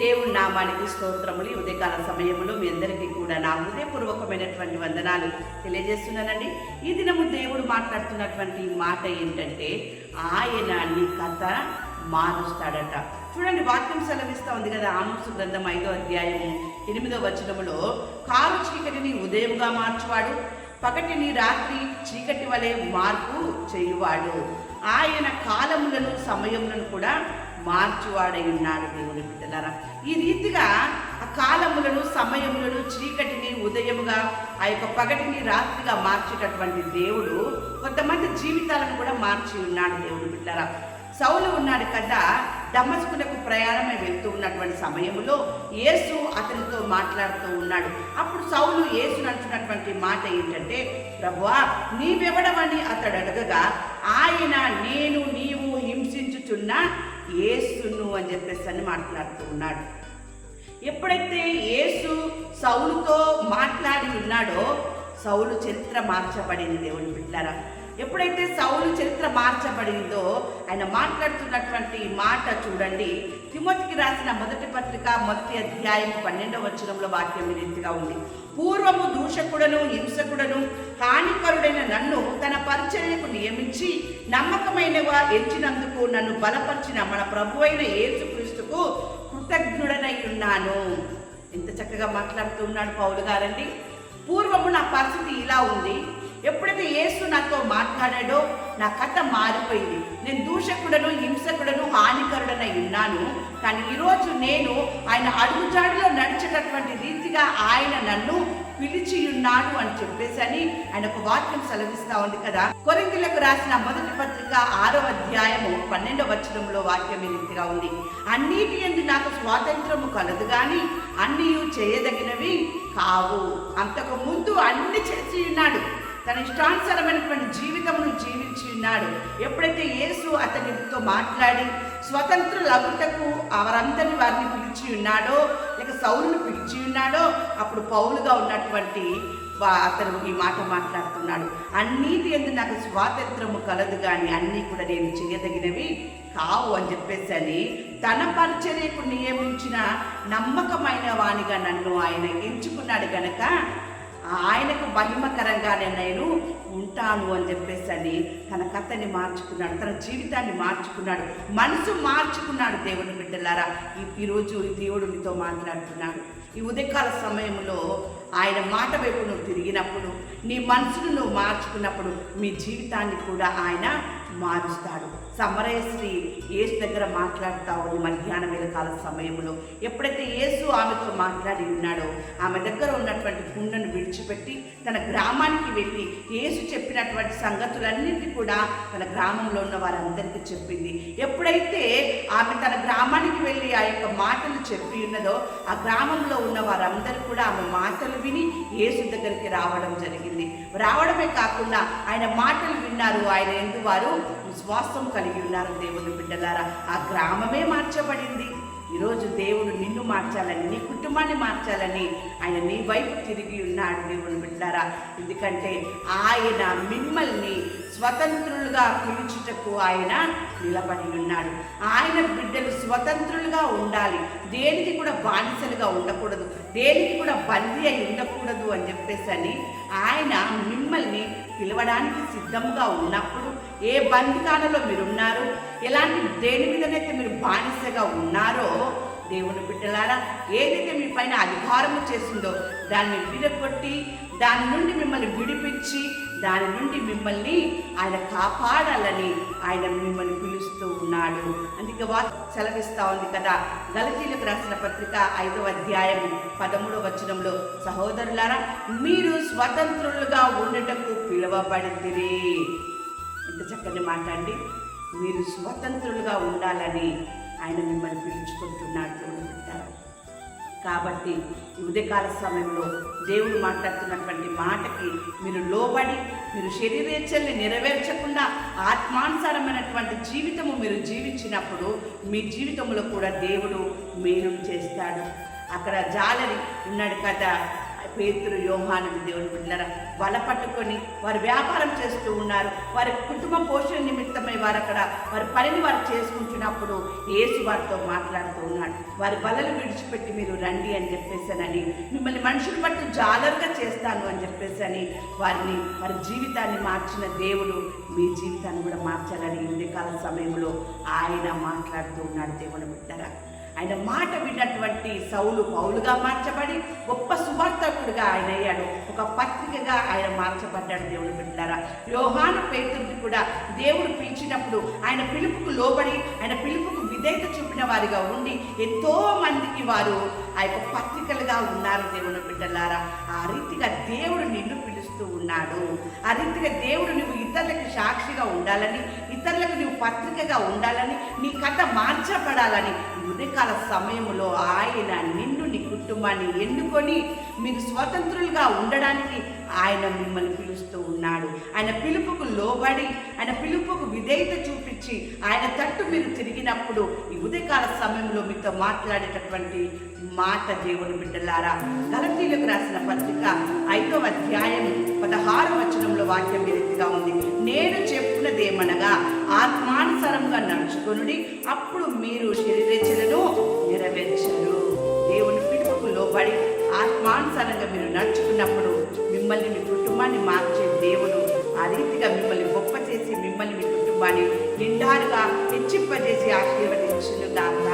దేవుడి నామానికి స్తోత్రములు. ఈ ఉదయకాల సమయంలో మీ అందరికీ కూడా నా హృదయపూర్వకమైనటువంటి వందనాలు తెలియజేస్తున్నానండి. ఈ దినము దేవుడు మాట్లాడుతున్నటువంటి మాట ఏంటంటే ఆయన నీ కథ మారుస్తాడట. చూడండి వాక్యం సెలవిస్తా ఉంది కదా ఆమోసు గ్రంథం ఐదో అధ్యాయము ఎనిమిదో వచనములో కారు చీకటిని ఉదయముగా మార్చువాడు పగటిని రాత్రి చీకటి వలె మార్పు చేయువాడు. ఆయన కాలములను సమయములను కూడా మార్చువాడై ఉన్నాడు దేవుని బిడ్డలారా. ఈ రీతిగా ఆ కాలములను సమయములను చీకటిని ఉదయముగా ఆ యొక్క పగటిని రాత్రిగా మార్చేటటువంటి దేవుడు కొంతమంది జీవితాలను కూడా మార్చి ఉన్నాడు దేవుని బిడ్డలారా. సౌలు ఉన్నాడు కదా డమస్కులకు ప్రయాణమై వెళ్తూ ఉన్నటువంటి సమయంలో యేసు అతనితో మాట్లాడుతూ ఉన్నాడు. అప్పుడు సౌలు యేసు అంటున్నటువంటి మాట ఏంటంటే ప్రభువా నీవెవడమని అతడు అడగగా ఆయన నేను నీవు హింసించుచున్న ఏసును అని చెప్పేసి అని మాట్లాడుతూ ఉన్నాడు. ఎప్పుడైతే ఏసు సౌలుతో మాట్లాడి ఉన్నాడో సౌలు చరిత్ర మార్చబడింది దేవుని బిడ్డారా? ఎప్పుడైతే సౌలు చరిత్ర మార్చబడిందో ఆయన మాట్లాడుతున్నటువంటి మాట చూడండి. తిమోతికి రాసిన మొదటి పత్రిక మొదటి అధ్యాయం పన్నెండవ వచనంలో వాక్యం ఈ రీతిగా ఉంది. పూర్వము దూషకుడను హింసకుడను హానికరుడైన నన్ను తన పరిచర్యకు నియమించి నమ్మకమైనవా ఎంచినందుకు నన్ను బలపరిచిన మన ప్రభు అయిన యేసుక్రీస్తుకు కృతజ్ఞుడనై ఉన్నాను. ఎంత చక్కగా మాట్లాడుతూ ఉన్నాడు పౌలు గారండి. పూర్వము నా పరిస్థితి ఇలా ఉంది. ఎప్పుడైతే యేసు నాతో మాట్లాడాడో నా కథ మారిపోయింది. నేను దూషకుడను హింసకుడను హానికరుడనై ఉన్నాను. కానీ ఈరోజు నేను ఆయన అడుగుజాడులో నడిచేటటువంటి రీతిగా ఆయన నన్ను పిలిచి ఉన్నాడు అని చెప్పేసి అని ఆయన ఒక వాక్యం సెలవిస్తా ఉంది కదా. కొరింథీలకు రాసిన మొదటి పత్రిక ఆరో అధ్యాయము పన్నెండవ వచనంలో వాక్యం ఈ రీతిగా ఉంది. అన్నిటి ఎందు నాకు స్వాతంత్రము కలదు కానీ అన్నీ చేయదగినవి కావు. అంతకు ముందు అన్ని చేసి ఉన్నాడు తన ఇష్టానుసారమైనటువంటి జీవితమును జీవించి ఉన్నాడు. ఎప్పుడైతే యేసు అతనితో మాట్లాడి స్వతంత్రులగుటకు అవరందరిని వారిని పిలిచి ఉన్నాడో లేక సౌలును పిలిచి ఉన్నాడో అప్పుడు పౌలుగా ఉన్నటువంటి అతను ఈ మాట మాట్లాడుతున్నాడు. అన్నిటి ఎందుకు నాకు స్వాతంత్రము కలదు కానీ అన్నీ కూడా నేను చేయదగినవి కావు అని చెప్పేసి అని తన పరిచర్యకు నియమించిన నమ్మకమైన వానిగా నన్ను ఆయన ఎంచుకున్నాడు గనక ఆయనకు మహిమకరంగానే నేను ఉంటాను అని చెప్పేసి అని తన కథని మార్చుకున్నాడు తన జీవితాన్ని మార్చుకున్నాడు మనసు మార్చుకున్నాడు దేవుని బిడ్డలారా. ఈ- ఈరోజు దేవుడు నీతో మాట్లాడుతున్నాడు. ఈ ఉదయకాల సమయంలో ఆయన మాట వైపు నువ్వు తిరిగినప్పుడు నీ మనసును నువ్వు మార్చుకున్నప్పుడు మీ జీవితాన్ని కూడా ఆయన మారుస్తాడు. సమరయశ్రీ యేసు దగ్గర మాట్లాడుతా ఉంది మధ్యాహ్న వేళకాల సమయంలో. ఎప్పుడైతే యేసు ఆమెతో మాట్లాడి ఉన్నాడో ఆమె దగ్గర ఉన్నటువంటి గుండె విడిచిపెట్టి తన గ్రామానికి వెళ్ళి యేసు చెప్పినటువంటి సంగతులన్నింటినీ కూడా తన గ్రామంలో ఉన్న వారందరికీ చెప్పింది. ఎప్పుడైతే ఆమె తన గ్రామానికి వెళ్ళి ఆ యొక్క మాటలు చెప్పి ఉన్నదో ఆ గ్రామంలో ఉన్న వారందరూ కూడా ఆమె మాటలు విని యేసు దగ్గరికి రావడం జరిగింది. రావడమే కాకుండా ఆయన మాటలు విన్నారు. ఆయన ఎందు వారు విశ్వాసం కలిగి ఉన్నారు దేవుని బిడ్డలారా. ఆ గ్రామమే మార్చబడింది. మార్చాలని నీ కుటుంబాన్ని మార్చాలని ఆయన నీ వైపు తిరిగి ఉన్నాడు దేవుని బిడ్డారా. ఎందుకంటే ఆయన మిమ్మల్ని స్వతంత్రులుగా పిలుచుటకు ఆయన నిలబడి ఉన్నాడు. ఆయన బిడ్డలు స్వతంత్రులుగా ఉండాలి. దేనికి కూడా బానిసలుగా ఉండకూడదు. దేనికి కూడా బందీ అయి ఉండకూడదు అని చెప్పేసి అని ఆయన మిమ్మల్ని పిలవడానికి సిద్ధంగా ఉన్నప్పుడు ఏ బందికాలలో మీరు ఉన్నారు ఎలాంటి దేని మీదనైతే మీరు బానిసగా ఉన్నారో దేవుని బిడ్డలారా ఏదైతే మీ పైన అధికారము చేసిందో దాన్ని విడగొట్టి దాని నుండి మిమ్మల్ని విడిపించి దాని నుండి మిమ్మల్ని ఆయన కాపాడాలని ఆయన మిమ్మల్ని పిలుస్తూ ఉన్నాడు. అందుకే వా సెలవిస్తా ఉంది కదా గలతీలకు రాసిన పత్రిక ఐదవ అధ్యాయం పదమూడవ వచనంలో సహోదరులారా మీరు స్వతంత్రులుగా ఉండటకు పిలువబడితిరి ఎంత చక్కని మాట అండి. మీరు స్వతంత్రులుగా ఉండాలని ఆయన మిమ్మల్ని పిలుచుకుంటున్నాడు. దేవుని కాబట్టి ఉదయకాల సమయంలో దేవుడు మాట్లాడుతున్నటువంటి మాటకి మీరు లోబడి మీరు శరీరేచ్ఛల్ని నెరవేర్చకుండా ఆత్మానుసారమైనటువంటి జీవితము మీరు జీవించినప్పుడు మీ జీవితంలో కూడా దేవుడు మేలు చేస్తాడు. అక్కడ జాలరి ఉన్నాడు కదా పేతురు యోహాను దేవుని బిడ్డలారా. వల పట్టుకొని వారు వ్యాపారం చేస్తూ ఉన్నారు. వారి కుటుంబ పోషణ వారు అక్కడ వారి పనిని వారు చేసుకుంటున్నప్పుడు యేసు వారితో మాట్లాడుతూ ఉన్నాడు. వారి బలలు విడిచిపెట్టి మీరు రండి అని చెప్పేసానని మిమ్మల్ని మనుషులు బట్టి జాలరుగా చేస్తాను అని చెప్పేసి వారిని వారి జీవితాన్ని మార్చిన దేవుడు మీ జీవితాన్ని కూడా మార్చాలని ఈ సమయంలో ఆయన మాట్లాడుతూ ఉన్నాడు దేవుని బిడ్డరా. ఆయన మాట విన్నటువంటి సౌలు పౌలుగా మార్చబడి గొప్ప సువార్తకుడిగా ఆయన అయ్యాడు. ఒక పత్రికగా ఆయన మార్చబడ్డాడు దేవుడు బిడ్డారా యోహాను పేతుడిని కూడా దేవుడు పిలిచినప్పుడు ఆయన పిలుపుకు లోబడి ఆయన పిలుపుకు విధేయత చూపిన వారిగా ఉండి ఎంతో మందికి వారు ఆ యొక్క పత్రికలుగా ఉన్నారు దేవుని బిడ్డలారా. ఆ రీతిగా దేవుడు నిన్ను పిలుస్తూ ఉన్నాడు. ఆ రీతిగా దేవుడు నువ్వు ఇతరులకు సాక్షిగా ఉండాలని ఇతరులకు నువ్వు పత్రికగా ఉండాలని నీ కథ మార్చబడాలని ఉదయకాల సమయంలో ఆయన నిన్ను నీ కుటుంబాన్ని ఎన్నుకొని మీరు స్వతంత్రులుగా ఉండడానికి ఆయన మిమ్మల్ని పిలుస్తూ ఉన్నాడు. ఆయన పిలుపుకు లోబడి ఆయన పిలుపుకు విధేయత చూపించి ఆయన తట్టు మీరు తిరిగినప్పుడు ఈ ఉదయకాల సమయంలో మీతో మాట్లాడేటటువంటి మాట దేవుని బిడ్డలారా. గలతీలకు రాసిన పత్రిక ఐదవ అధ్యాయం పదహారు వచనంలో వాక్యం ఈ రీతిగా ఉంది. నేను చెప్పున్నదేమనగా అనుసారంగా నడుచుకొనుడి. అప్పుడు మీరు శరీరేచ్ఛలను నెరవేర్చరు. దేవుని పిలుపుకు లోబడి ఆత్మానుసారంగా మీరు నడుచుకున్నప్పుడు మిమ్మల్ని మీ కుటుంబాన్ని మార్చే దేవుడు ఆ రీతిగా మిమ్మల్ని గొప్ప చేసి మిమ్మల్ని మీ కుటుంబాన్ని నిండారుగా హెచ్చింపజేసి ఆశీర్వదించును గాక